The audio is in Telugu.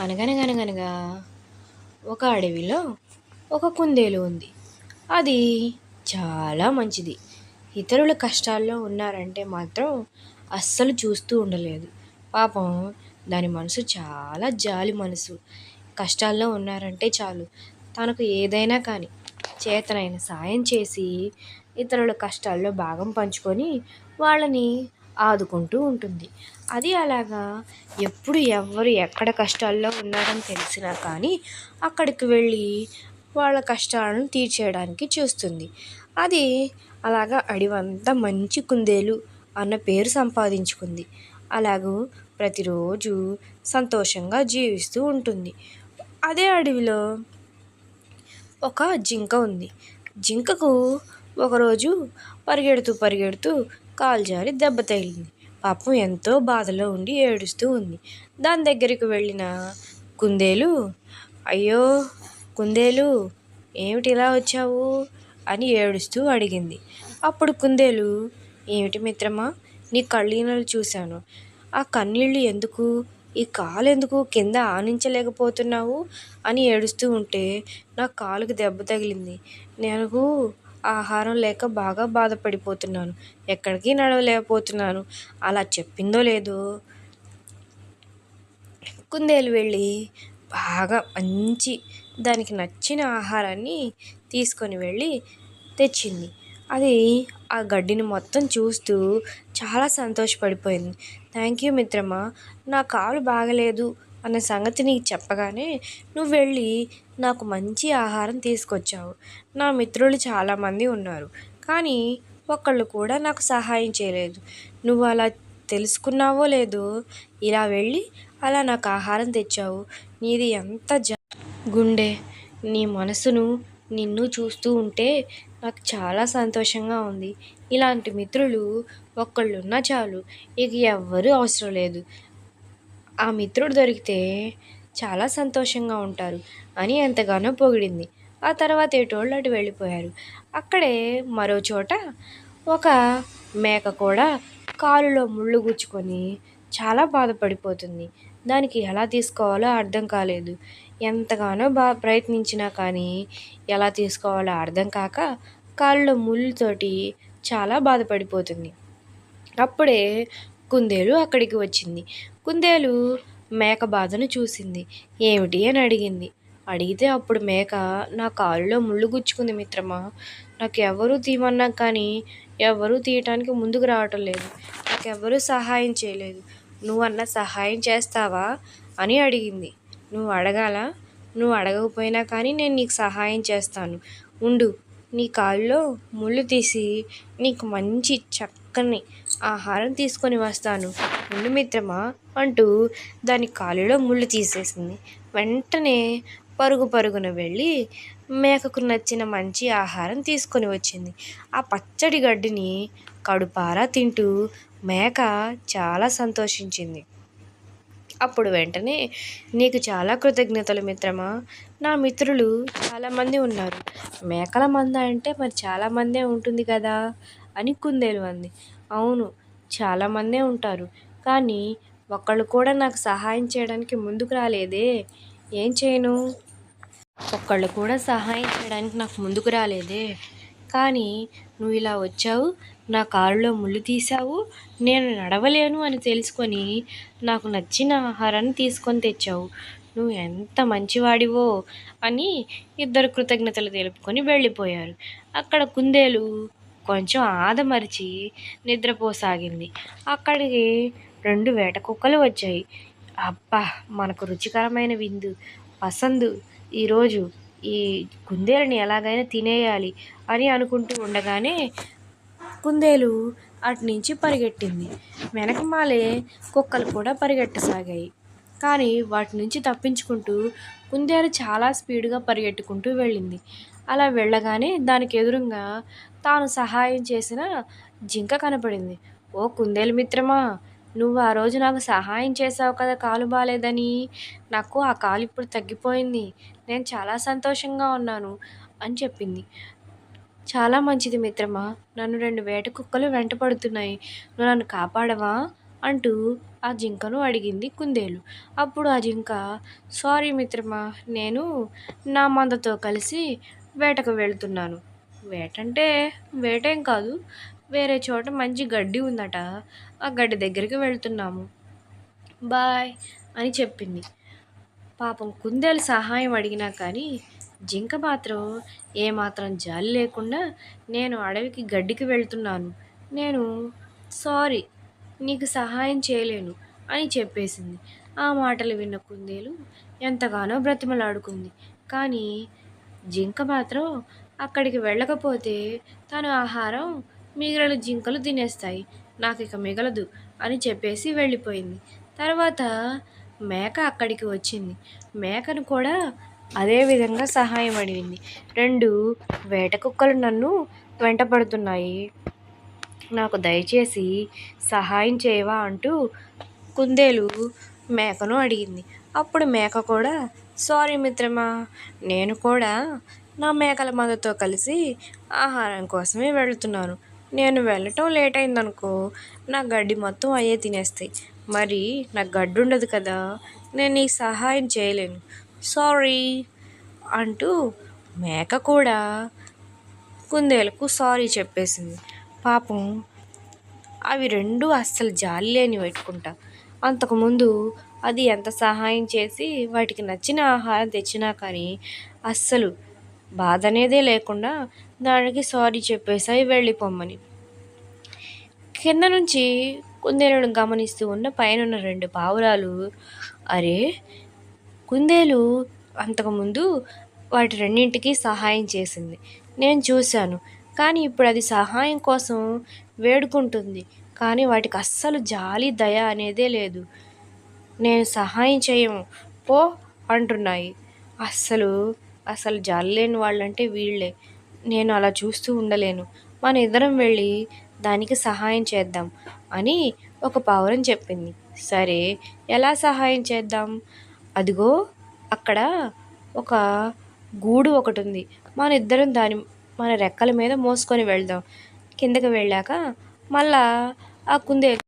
అనగనగనగనగా ఒక అడవిలో ఒక కుందేలు ఉంది. అది చాలా మంచిది. ఇతరుల కష్టాల్లో ఉన్నారంటే మాత్రం అస్సలు చూస్తూ ఉండలేదు. పాపం దాని మనసు చాలా జాలి మనసు. కష్టాల్లో ఉన్నారంటే చాలు. తనకు ఏదైనా కానీ చేతనైన సాయం చేసి ఇతరుల కష్టాల్లో భాగం పంచుకొని వాళ్ళని ఆదుకుంటూ ఉంటుంది. అది అలాగా ఎప్పుడు ఎవరు ఎక్కడ కష్టాల్లో ఉన్నారని తెలిసినా కానీ అక్కడికి వెళ్ళి వాళ్ళ కష్టాలను తీర్చేయడానికి చూస్తుంది. అది అలాగా అడివంతా మంచి కుందేలు అన్న పేరు సంపాదించుకుంది. అలాగూ ప్రతిరోజు సంతోషంగా జీవిస్తూ ఉంటుంది. అదే అడవిలో ఒక జింక ఉంది. జింకకు ఒకరోజు పరిగెడుతూ పరిగెడుతూ కాలు జారి దెబ్బ తగిలింది. పాపం ఎంతో బాధలో ఉండి ఏడుస్తూ ఉంది. దాని దగ్గరికి వెళ్ళిన కుందేలు అయ్యో కుందేలు ఏమిటి ఇలా వచ్చావు? అని ఏడుస్తూ అడిగింది. అప్పుడు కుందేలు ఏమిటి మిత్రమా నీ కళ్ళీనలు చూశాను. ఆ కన్నీళ్ళు ఎందుకు ఈ కాలు ఎందుకు కింద ఆనించలేకపోతున్నావు? అని ఏడుస్తూ ఉంటే నా కాలుకి దెబ్బ తగిలింది. నేను ఆహారం లేక బాగా బాధపడిపోతున్నాను. ఎక్కడికి నడవలేకపోతున్నాను. అలా చెప్పిందో లేదో? కుందేలు వెళ్ళి బాగా మంచి దానికి నచ్చిన ఆహారాన్ని తీసుకొని వెళ్ళి తెచ్చింది. అది ఆ గడ్డిని మొత్తం చూస్తూ చాలా సంతోషపడిపోయింది. థ్యాంక్ యూ మిత్రమా నా కాలు బాగలేదు. అన్న సంగతి నీకు చెప్పగానే నువ్వు వెళ్ళి నాకు మంచి ఆహారం తీసుకొచ్చావు. నా మిత్రులు చాలామంది ఉన్నారు. కానీ ఒక్కళ్ళు కూడా నాకు సహాయం చేయలేదు. నువ్వు అలా తెలుసుకున్నావో లేదో ఇలా వెళ్ళి అలా నాకు ఆహారం తెచ్చావు. నీది ఎంత జ గుండె నీ మనసును నిన్ను చూస్తూ ఉంటే నాకు చాలా సంతోషంగా ఉంది. ఇలాంటి మిత్రులు ఒక్కళ్ళున్నా చాలు. ఇక ఎవ్వరూ అవసరం లేదు. ఆ మిత్రుడు దొరికితే చాలా సంతోషంగా ఉంటారు. అని ఎంతగానో పొగిడింది. ఆ తర్వాత ఏటోళ్ళు అటు వెళ్ళిపోయారు. అక్కడే మరో చోట ఒక మేక కూడా కాలులో ముళ్ళు గుచ్చుకొని చాలా బాధపడిపోతుంది. దానికి ఎలా తీసుకోవాలో అర్థం కాలేదు. ఎంతగానో బా ప్రయత్నించినా కానీ ఎలా తీసుకోవాలో అర్థం కాక కాళ్ళలో ముళ్ళుతోటి చాలా బాధపడిపోతుంది. అప్పుడే కుందేలు అక్కడికి వచ్చింది. కుందేలు మేక బాధను చూసింది. ఏమిటి అని అడిగింది. అడిగితే అప్పుడు మేక నా కాలులో ముళ్ళు గుచ్చుకుంది మిత్రమా. నాకు ఎవరూ తీయమన్నా కానీ ఎవరూ తీయటానికి ముందుకు రావటం లేదు. నాకు సహాయం చేయలేదు. నువ్వన్నా సహాయం చేస్తావా అని అడిగింది. నువ్వు అడగాల? నువ్వు అడగకపోయినా కానీ నేను నీకు సహాయం చేస్తాను. ఉండు. నీ కాల్లో ముళ్ళు తీసి నీకు మంచి చక్కని ఆహారం తీసుకొని వస్తాను. ఉండు మిత్రమా. అంటూ దాని కాలులో ముళ్ళు తీసేసింది. వెంటనే పరుగు పరుగున వెళ్ళి మేకకు నచ్చిన మంచి ఆహారం తీసుకొని వచ్చింది. ఆ పచ్చడి గడ్డిని కడుపారా తింటూ మేక చాలా సంతోషించింది. అప్పుడు వెంటనే నీకు చాలా కృతజ్ఞతలు మిత్రమా? నా మిత్రులు చాలామంది ఉన్నారు. మేకల మంద అంటే మరి చాలామందే ఉంటుంది కదా? అని కుందేలు అంది. అవును చాలామందే ఉంటారు. కానీ ఒకళ్ళు కూడా నాకు సహాయం చేయడానికి ముందుకు రాలేదే. ఏం చేయను? ఒక్కళ్ళు కూడా సహాయం చేయడానికి నాకు ముందుకు రాలేదే. కానీ నువ్వు ఇలా వచ్చావు నా కారులో ముళ్ళు తీసావు నేను నడవలేను అని తెలుసుకొని నాకు నచ్చిన ఆహారాన్ని తీసుకొని తెచ్చావు. నువ్వు ఎంత మంచివాడివో అని ఇద్దరు కృతజ్ఞతలు తెలుపుకొని వెళ్ళిపోయారు. అక్కడ కుందేలు కొంచెం ఆదమరిచి నిద్రపోసాగింది. అక్కడికి రెండు వేట కుక్కలు వచ్చాయి. అబ్బా మనకు రుచికరమైన విందు పసందు. ఈరోజు ఈ కుందేలుని ఎలాగైనా తినేయాలి అని అనుకుంటూ ఉండగానే కుందేలు అటు నుంచి పరిగెట్టింది. వెనకమాలే కుక్కలు కూడా పరిగెట్టసాగాయి. కానీ వాటి నుంచి తప్పించుకుంటూ కుందేలు చాలా స్పీడ్గా పరిగెట్టుకుంటూ వెళ్ళింది. అలా వెళ్ళగానే దానికి ఎదురుగా తాను సహాయం చేసిన జింక కనపడింది. ఓ కుందేలు మిత్రమా నువ్వు ఆ రోజు నాకు సహాయం చేసావు కదా కాలు బాగాలేదని నాకు ఆ కాలు ఇప్పుడు తగ్గిపోయింది. నేను చాలా సంతోషంగా ఉన్నాను అని చెప్పింది. చాలా మంచిది మిత్రమా నన్ను రెండు వేట కుక్కలు వెంటపడుతున్నాయి నువ్వు నన్ను కాపాడవా? అంటూ ఆ జింకను అడిగింది కుందేలు. అప్పుడు ఆ జింక సారీ మిత్రమా నేను నా మందతో కలిసి వేటకు వెళ్తున్నాను. వేటంటే వేటేం కాదు వేరే చోట మంచి గడ్డి ఉందట. ఆ గడ్డి దగ్గరికి వెళ్తున్నాము. బాయ్ అని చెప్పింది. పాపం కుందేలు సహాయం అడిగినా కానీ జింక మాత్రం ఏమాత్రం జాలి లేకుండా నేను అడవికి గడ్డికి వెళ్తున్నాను. నేను సారీ నీకు సహాయం చేయలేను అని చెప్పేసింది. ఆ మాటలు విన్న కుందేలు ఎంతగానో బ్రతిమలాడుకుంది. కానీ జింక మాత్రం అక్కడికి వెళ్ళకపోతే తను ఆహారం మిగిలిన జింకలు తినేస్తాయి. నాకు ఇక మిగలదు అని చెప్పేసి వెళ్ళిపోయింది. తర్వాత మేక అక్కడికి వచ్చింది. మేకను కూడా అదే విధంగా సహాయం అడిగింది. రెండు వేట కుక్కలు నన్ను వెంటపడుతున్నాయి. నాకు దయచేసి సహాయం చేయవా అంటూ కుందేలు మేకను అడిగింది. అప్పుడు మేక కూడా సారీ మిత్రమా నేను కూడా నా మేకల మందతో కలిసి ఆహారం కోసమే వెళ్తున్నాను. నేను వెళ్ళటం లేట్ అయిందనుకో నా గడ్డి మొత్తం అయ్యే తినేస్తాయి. మరి నాకు గడ్డి ఉండదు కదా నేను నీకు సహాయం చేయలేను. సారీ అంటూ మేక కూడా కుందేలకు సారీ చెప్పేసింది. పాపం అవి రెండు అస్సలు జాలి లేని పెట్టుకుంటా. అంతకుముందు అది ఎంత సహాయం చేసి వాటికి నచ్చిన ఆహారం తెచ్చినా కానీ అస్సలు బాధ అనేదే లేకుండా దానికి సారీ చెప్పేసాయి వెళ్ళిపోమ్మని. కింద నుంచి కుందేలును గమనిస్తూ ఉన్న పైన ఉన్న రెండు పావురాలు అరే కుందేలు అంతకుముందు వాటి రెండింటికి సహాయం చేసింది. నేను చూశాను కానీ ఇప్పుడు అది సహాయం కోసం వేడుకుంటుంది కానీ వాటికి అస్సలు జాలి దయ అనేదే లేదు. నేను సహాయం చేయము పో అంటున్నాయి. అస్సలు అసలు జాలి లేని వాళ్ళంటే వీళ్ళే. నేను అలా చూస్తూ ఉండలేను. మన ఇద్దరం వెళ్ళి దానికి సహాయం చేద్దాం అని ఒక పావురం చెప్పింది. సరే ఎలా సహాయం చేద్దాం? అదిగో అక్కడ ఒక గూడు ఒకటి ఉంది మన ఇద్దరం దాని మన రెక్కల మీద మోసుకొని వెళ్దాం. కిందకి వెళ్ళాక మళ్ళా ఆ కుందేలు